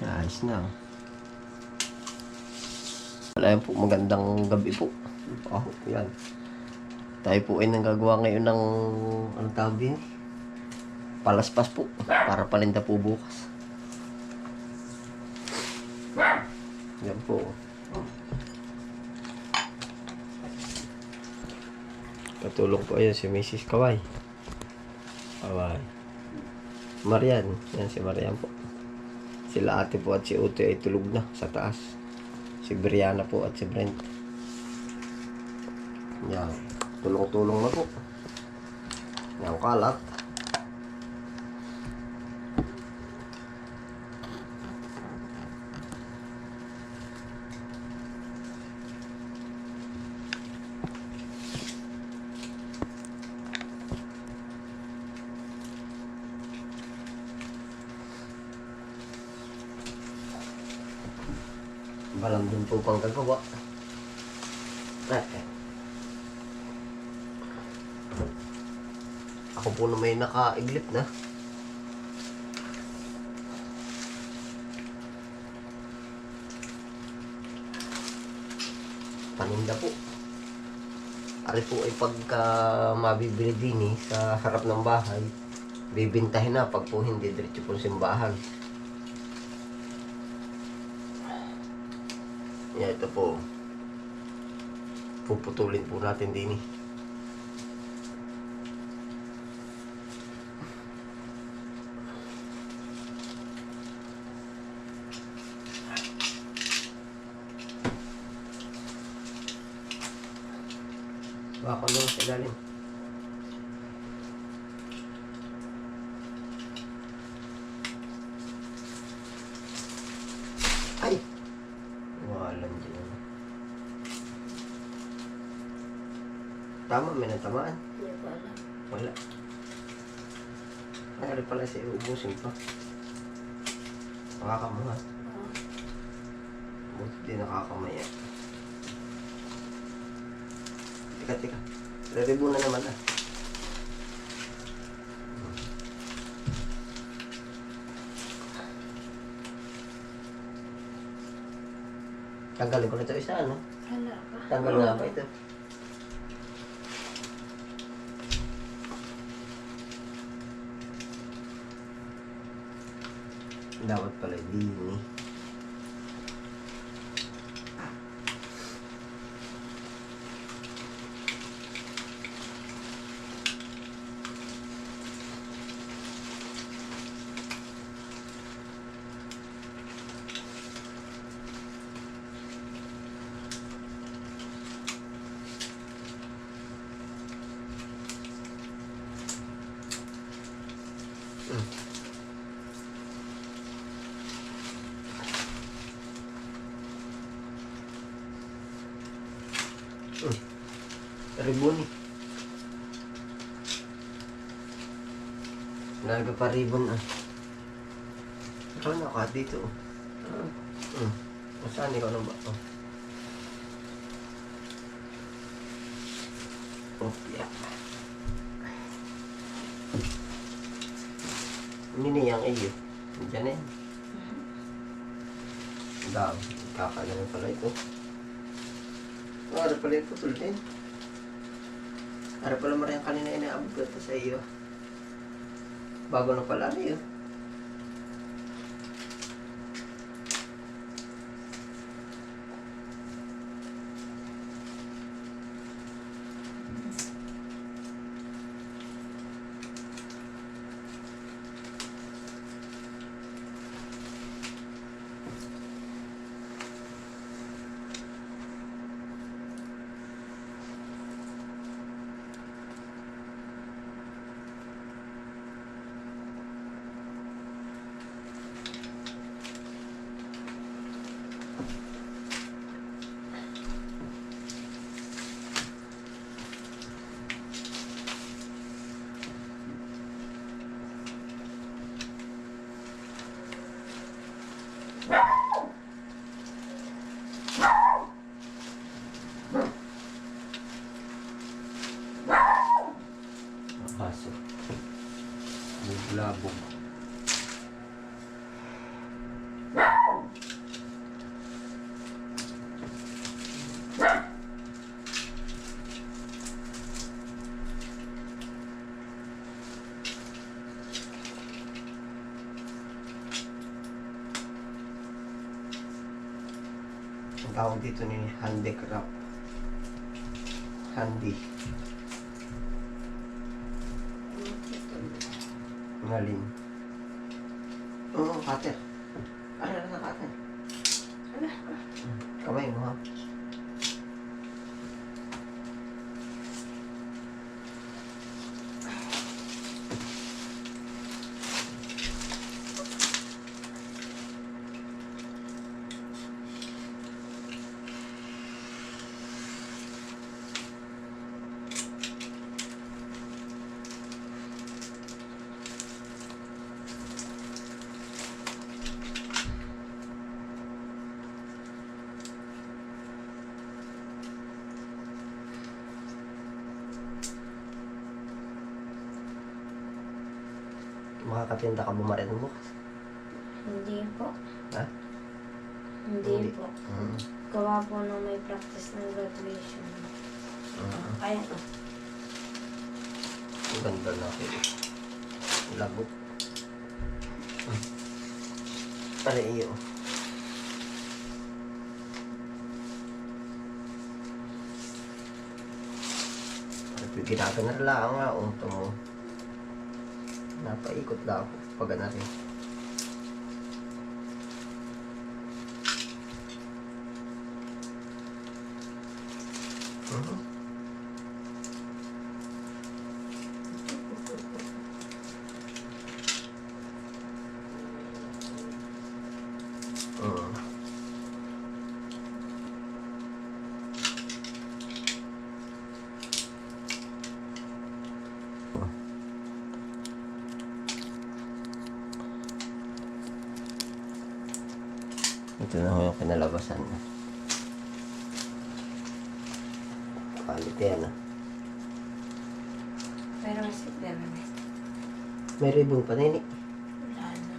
Ayos na. Yan po, magandang gabi po. Oh, yan. Tayo po ay nanggagawa ngayon ng, anong tawag din? Palaspas po, para palinda po bukas. Yan po. Katulong po ayun si Mrs. Kaway. Kaway. Marian. Yan si Marian po. Sila ate po at si Utoy ay tulog na sa taas. Si Brianna po at si Brent. Yan. Tulong-tulong na po. Yan kalat. Balam din po pang gagawa. Eh. Ako po na may nakaiglit na. Paninda po. Ari po ay pagka mabibili din eh, sa harap ng bahay, bibintahin na pag po hindi diretso po simbahan. Yan, ito po. Puputulin po natin din eh. Baka lang sa ilalim. Ay! Walang dyan. Tama, may natamaan. Hindi ko alam. Wala. Mayroon pala siya uubusin pa. Nakakamuha. Oo. Buti di nakakamaya. Tika, tika. Re-review na naman ah. Tanggalin ko na ito isa, ano? Hala pa. Tanggal nga ba ito? Dapat pala dini. Ribon eh. Larga pa ribon ah. Ikaw na ka dito. oh. Hmm. Saan ikaw na ba? Oh. Oh, yeah. Hindi yang iyo. Diyan eh. Dami. Kakalaman pala ito. Ano pala yung putol Ano pala mo rin kanina inaabot ko sa iyo? Bago na pala na yun. Ang tawag dito ni handicraft. Handy. Ngaling. Oo, cutter. Ano na cutter? Kamay mo ha. Makakatinda ka bumarin mo. Hindi po. Ha? Hindi, Hindi. po. Mm. Gawa po nung may practice ng graduation. Mm. Kaya, Ang ganda na ako. Labot. Mm. Ano iyo? Ginaganar lang nga unto mo. Napaikot lang ako pag na rin. Mhm. Mm. Ito na ho yung kinalabasan. Quality yan ah. pero kasi pero May ribbon pa nini. wala na.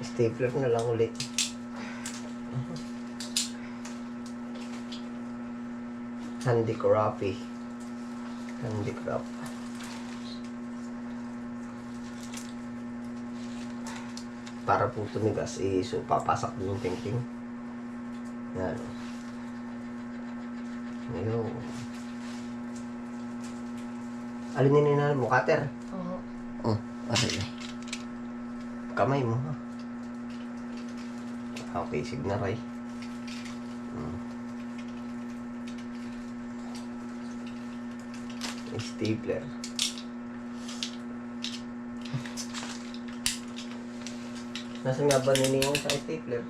Stapler na lang ulit. Handicrafty. Handicraft. Para po tumigas, eh, so papasak din yung tingting. Yan. Ngayon. Alin nininahan mo, cutter? Oo. Oh, aray. Kamay mo, ha? Okay, sig na, Ray. Hmm. Stapler. Nasaan nga ba niningong sa stapler?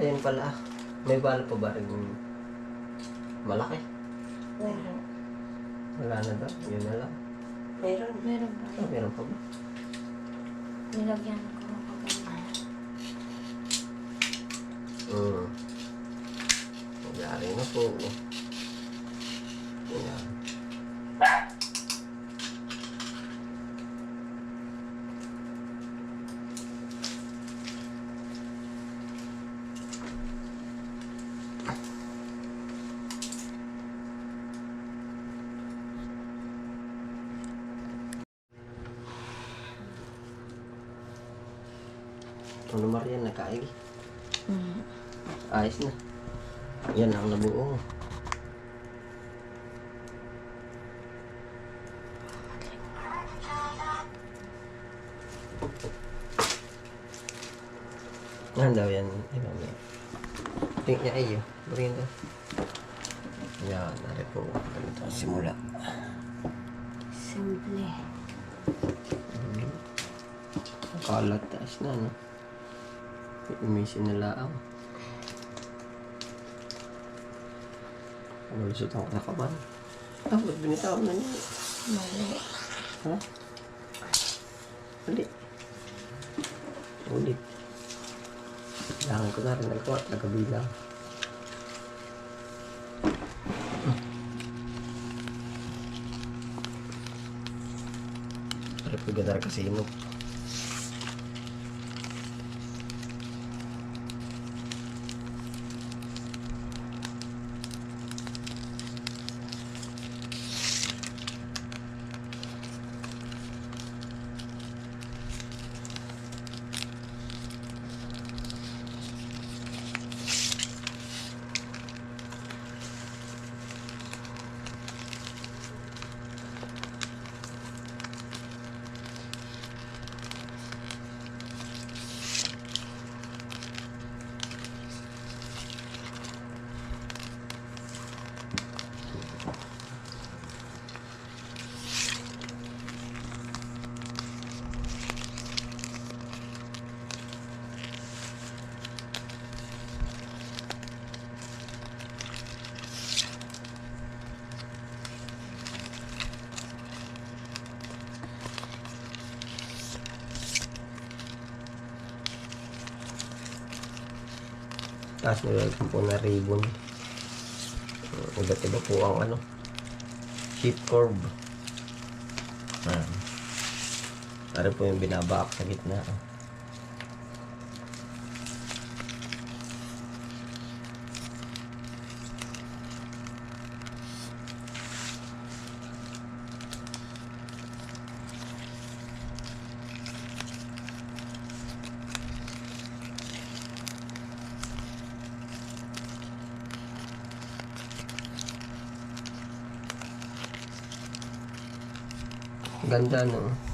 Ayun pala. May bala pa ba rin malaki? Meron. Wala na daw. Yun na lang. Meron. Meron ba? Ah, meron pa ba? Nilagyan ko kapag Mm. Nagyari na po. Ayan. Ano Marian, nakaig? Mm. Ayos na. Yan ang nabuo. Yan daw yan. Ay, mamaya. Tingnan niya ayo. Bring daw. Yan, nari po. Ganito ang simula. Simple. Kalat taas na, no? Umisin na laang. Malusot ako sa kaban. Ah, ba't binitawan na niya? Mali. Ha? Ulit. Ulit. Kailangan ko na rin nagkuha at nagkabilang. Pero pagkadar kasi mo. Tapos nilagyan po na ribbon. Uh, Iba't iba po ang ano. Sheep curve. Ayan. Para po yung binabaak sa gitna. Ganda no.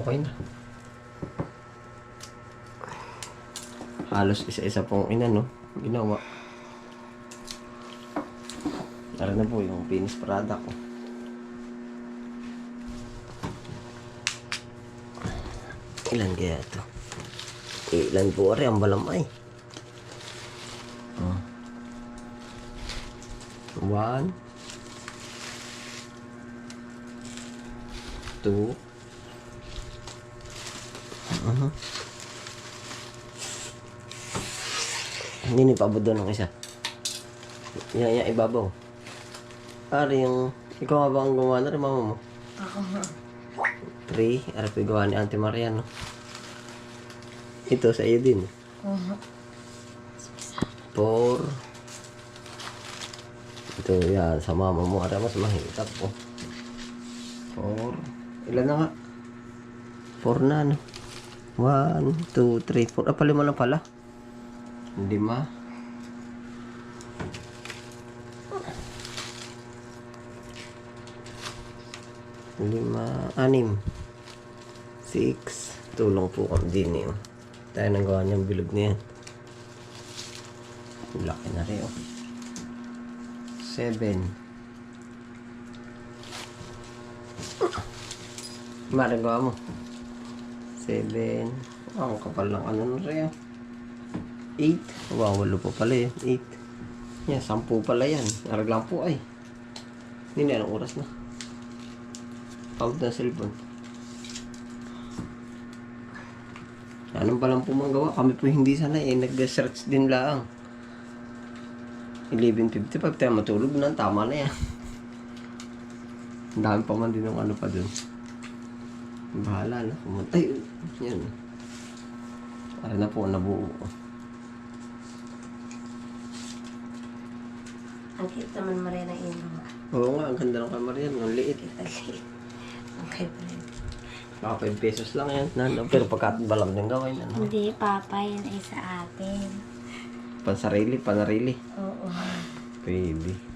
Okay na. Halos isa-isa pong ina, no? Ginawa. Tara na po yung finished product ko. Ilan kaya ito? Ilan po rin ang balamay? Oh. One. Two. Aha. Hindi ni pabod doon ng isa. Yan, yan, ibabaw. Ari yung... Ikaw nga ba ang gumawa na rin, mama mo? Ako nga. Three. Ari po yung gawa ni Auntie Maria, no? Ito, sa iyo din. Oo. Four. Ito, yan. Sa mama mo. Ari, mas mahirap po. Four. Ilan na nga? Four na, no? One, two, three, four. Ah, palima lang pala. Lima. Lima, anim. Six. Tulong po kami din eh. oh. Tayo nang gawa niyang bilog na. Laki na rin oh. Seven. Maragawa mo. Seven. Ang kapal ng ano na rin. oh. Eight. Wow, walo pa pala yun. Eight. Yan, sampu pala yan. Araglang po ay. Hindi na, anong oras na? Pagod na cellphone. Anong pa lang po magawa? Kami po hindi sanay eh. Nag-search din lang. 11.50 pag tayo matulog na, tama na yan. Ang dami pa man din ng ano pa dun. Bahala na. Pumunta. Ay, yan. Para na po, nabuo ko. Ang cute naman Marina Ino. Oo nga, ang ganda ng kamar yan. Ang liit. Okay pa rin. Baka 5 pesos lang yan. Nano, pero pagka balam din gawin. Ano? Hindi, Papa, yun ay sa atin. Pansarili, panarili. Oo. Pwede.